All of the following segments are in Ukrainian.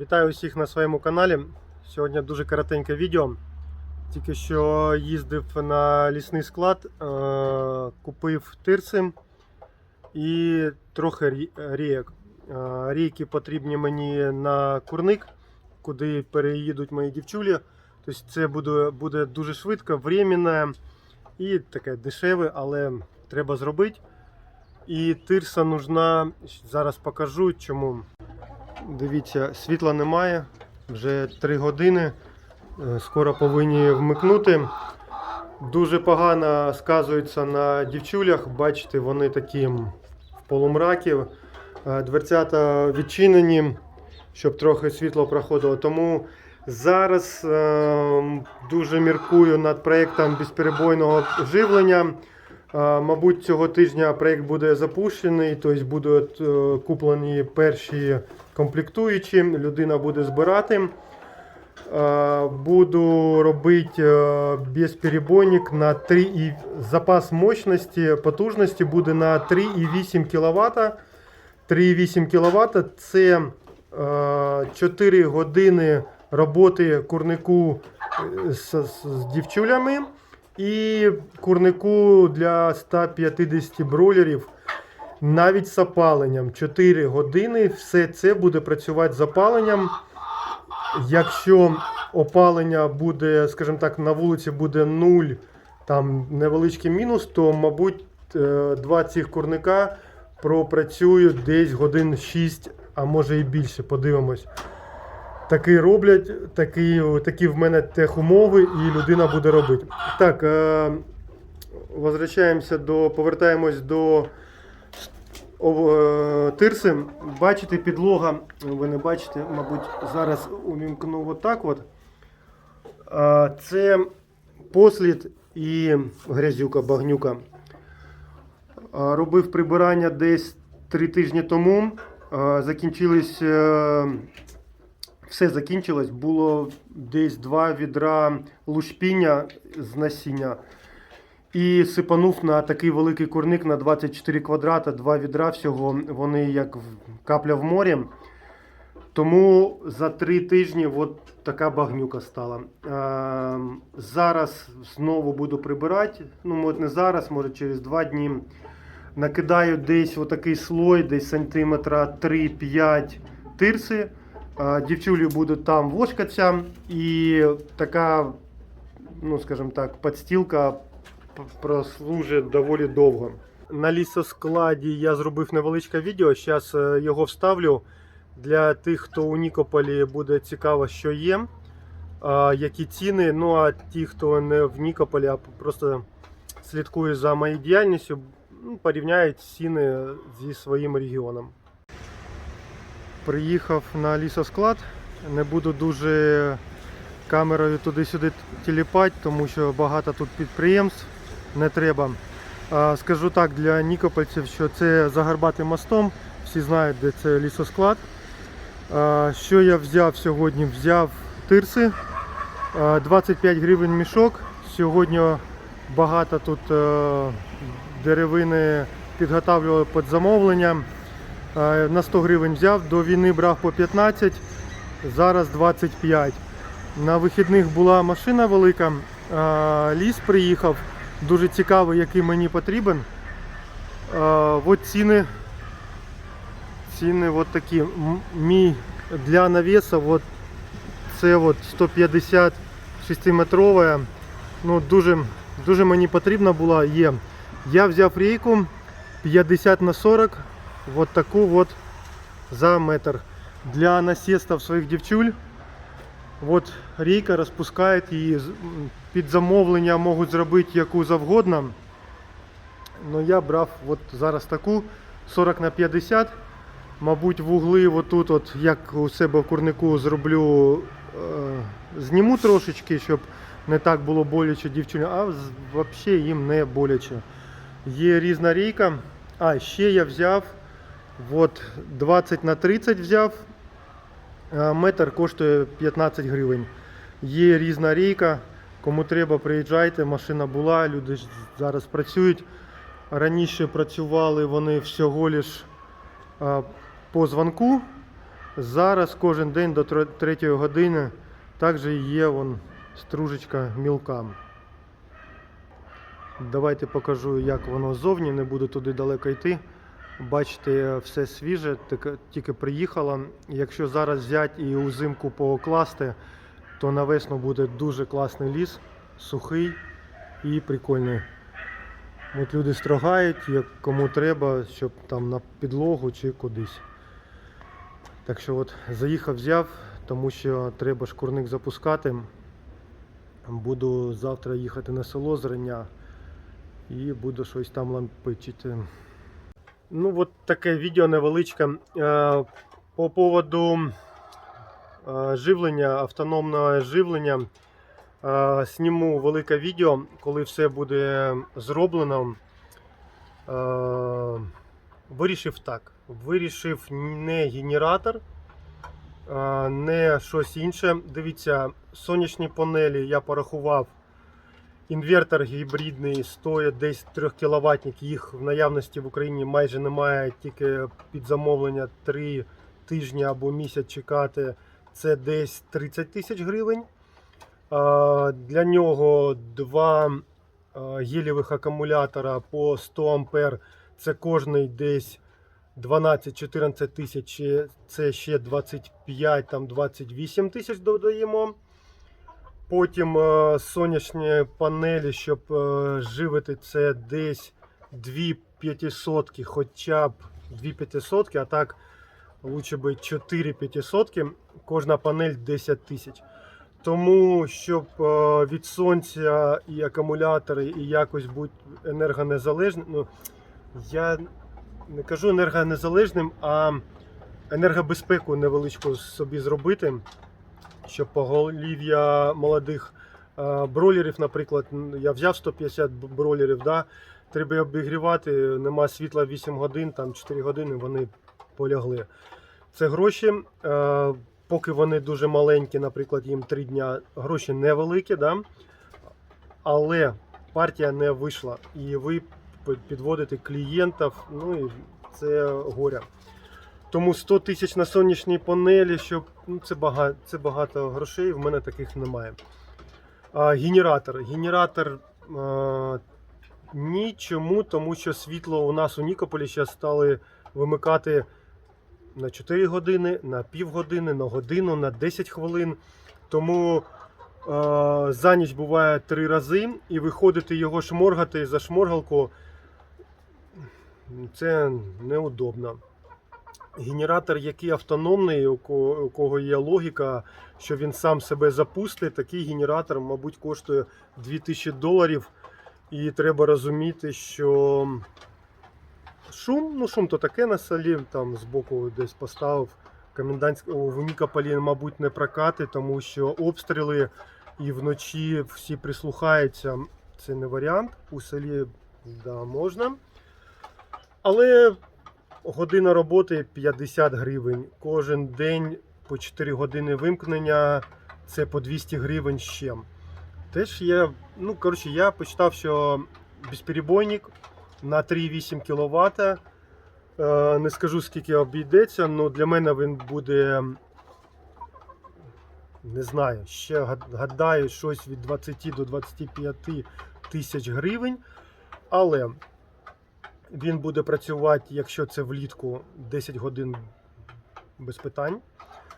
Вітаю усіх на своєму каналі. Сьогодні дуже коротеньке відео. Тільки що їздив на лісний склад, е, купив тирси і трохи рі- рійок. Е, Рійки потрібні мені на курник, куди переїдуть мої дівчулі. Тобто це буде, буде дуже швидко, временне і таке дешеве, але треба зробити. І тирса нужна, зараз покажу чому. Дивіться, світла немає. Вже 3 години. Е, Скоро повинні вмикнути. Дуже погано сказується на дівчулях. Бачите, вони такі в полумракі. Е, Дверцята відчинені, щоб трохи світло проходило. Тому зараз е, дуже міркую над проєктом безперебойного живлення. Мабуть, цього тижня проєкт буде запущений, тобто будуть е, куплені перші комплектуючі, людина буде збирати. Е, Буду робити е, безперебойник на 3 і запас мощності, потужності буде на 3,8 кВт. 3,8 кВт це е, 4 години роботи курнику з, з, з дівчулями і курнику для 150 бройлерів навіть з опаленням. 4 години все це буде працювати з опаленням. Якщо опалення буде, скажімо так, на вулиці буде 0, там невеличкий мінус, то, мабуть, е, два цих курника пропрацюють десь годин 6, а може і більше, подивимось. Такі роблять, такі, такі в мене техумови, і людина буде робити. Так, е, возвращаємося до, повертаємось до е, тирси. Бачите, підлога, ви не бачите, мабуть, зараз увімкну отак от. А, Це послід і грязюка, багнюка. А, Робив прибирання десь три тижні тому. А, Закінчились, е, все закінчилось. Було десь два відра лушпіння з насіння. І сипанув на такий великий курник на 24 квадрата, два відра всього. Вони як капля в морі. Тому за три тижні от така багнюка стала. Е, зараз знову буду прибирати. Ну, може не зараз, може через два дні. Накидаю десь отакий слой, десь сантиметра 3-5 тирси. Е, дівчулі будуть там вошкатися. І така, ну скажімо так, підстілка прослужить доволі довго. На лісоскладі я зробив невеличке відео. Зараз його вставлю. Для тих, хто у Нікополі буде цікаво, що є, які ціни. Ну а ті, хто не в Нікополі, а просто слідкує за моєю діяльністю, порівняють ціни зі своїм регіоном. Приїхав на лісосклад. Не буду дуже камерою туди-сюди тіліпати, тому що багато тут підприємств не треба. Скажу так для нікопольців, що це за Гарбатим мостом. Всі знають, де це лісосклад. Що я взяв сьогодні? Взяв тирси, 25 гривень мішок. Сьогодні багато тут е, деревини підготавлювали під замовлення. Е, На 100 гривень взяв, до війни брав по 15, зараз 25. На вихідних була машина велика, е, ліс приїхав, дуже цікавий, який мені потрібен. Е, От ціни Ціни от такі. Мій для навеса от це от 156 метрова. Ну, дуже, дуже мені потрібна була. Є. Я взяв рейку 50 на 40, от таку от за метр. Для насестов своїх дівчуль. От рейка розпускають її під замовлення можуть зробити яку завгодно. Ну я брав от зараз таку 40 на 50. Мабуть, вугли отут, от, як у себе в курнику зроблю, е, зніму трошечки, щоб не так було боляче дівчині, а взагалі їм не боляче. Є різна рейка. А, ще я взяв от 20 на 30 взяв. Е, Метр коштує 15 гривень. Є різна рейка. Кому треба, приїжджайте. Машина була, люди зараз працюють. Раніше працювали вони всього лиш по дзвонку. Зараз кожен день до 3 години також є вон, стружечка мілка. Давайте покажу, як воно ззовні, не буду туди далеко йти. Бачите, все свіже, тільки- приїхало. Якщо зараз взяти і узимку покласти, то на весну буде дуже класний ліс, сухий і прикольний. От люди строгають, як кому треба, щоб там на підлогу чи кудись. Так що от заїхав, взяв, тому що треба шкурник запускати. Буду завтра їхати на село зрання і буду щось там лампичити. Ну, от таке відео невеличке. Е, По поводу е, живлення, автономного живлення. Е, Зніму велике відео, коли все буде зроблено. Вирішив так. Вирішив не генератор, не щось інше. Дивіться, сонячні панелі я порахував. Інвертор гібридний стоїть десь 3 кВт. Їх в наявності в Україні майже немає, тільки під замовлення 3 тижні або місяць чекати. Це десь 30 тисяч гривень. Для нього два а, гелєвих акумулятора по 100 ампер. Це кожний десь 12-14 тисяч, це ще 25-28 тисяч додаємо. Потім е, сонячні панелі, щоб е, живити це десь 2 500, хоча б 2 500, а так лучше би 4 500, кожна панель 10 тисяч. Тому, щоб е, від сонця і акумулятори, і якось бути енергонезалежним, ну, я не кажу енергонезалежним, а енергобезпеку невеличку собі зробити щоб поголів'я молодих е, бройлерів, наприклад, я взяв 150 б- бройлерів, да, треба обігрівати, нема світла 8 годин, там 4 години вони полягли. Це гроші. е, Поки вони дуже маленькі, наприклад, їм 3 дня, гроші невеликі, да? але партія не вийшла. І ви підводите клієнтів, ну і це горя. Тому 100 тисяч на сонячній панелі, щоб ну, це багато, це багато грошей, в мене таких немає. А, генератор. Генератор а, ні, чому, тому що світло у нас у Нікополі зараз стали вимикати на 4 години, на півгодини, на годину, на 10 хвилин. Тому а, за ніч буває три рази, і виходити його шморгати за шморгалку це неудобно генератор, який автономний, у кого, є логіка, що він сам себе запустить, такий генератор, мабуть, коштує 2000 доларів. І треба розуміти, що шум, ну шум то таке на селі, там збоку десь поставив. Комендантськ... в Нікополі, мабуть, не прокати, тому що обстріли і вночі всі прислухаються. Це не варіант. У селі да, можна. Але Година роботи 50 гривень. Кожен день по 4 години вимкнення це по 200 гривень ще. Теж є, ну коротше, я почитав, що безперебойник на 3,8 кВт. Е, не скажу скільки обійдеться, але для мене він буде. Не знаю, ще гадаю, щось від 20 до 25 тисяч гривень. Але він буде працювати, якщо це влітку 10 годин без питань.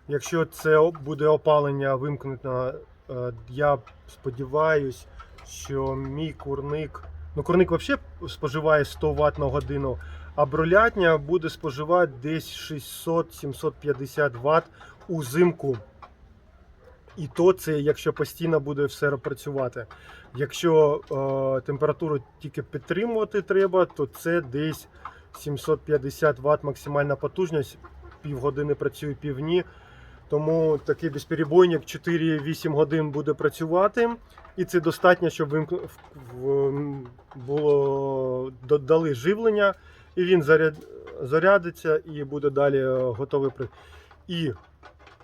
Якщо це буде опалення вимкнено, е, я сподіваюся, що мій курник. Ну, курник взагалі споживає 100 Вт на годину, а бролятня буде споживати десь 600-750 Вт узимку. І то це якщо постійно буде все працювати. Якщо е, температуру тільки підтримувати треба, то це десь 750 Вт максимальна потужність. Півгодини працює півдні. Тому такий безперебойник 4-8 годин буде працювати. І це достатньо, щоб було додали живлення, і він заряд... зарядиться і буде далі е, готовий. І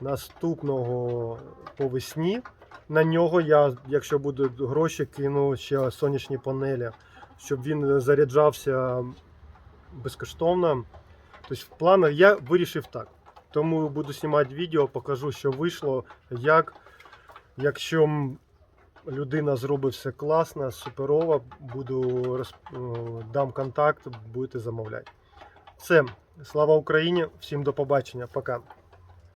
наступного по весні на нього я, якщо будуть гроші, кину ще сонячні панелі, щоб він заряджався безкоштовно. Тобто, в планах я вирішив так. Тому буду знімати відео, покажу, що вийшло, як. Якщо людина зробить все класно, суперово, буду роз... дам контакт, будете замовляти. Все, слава Україні, всім до побачення, пока.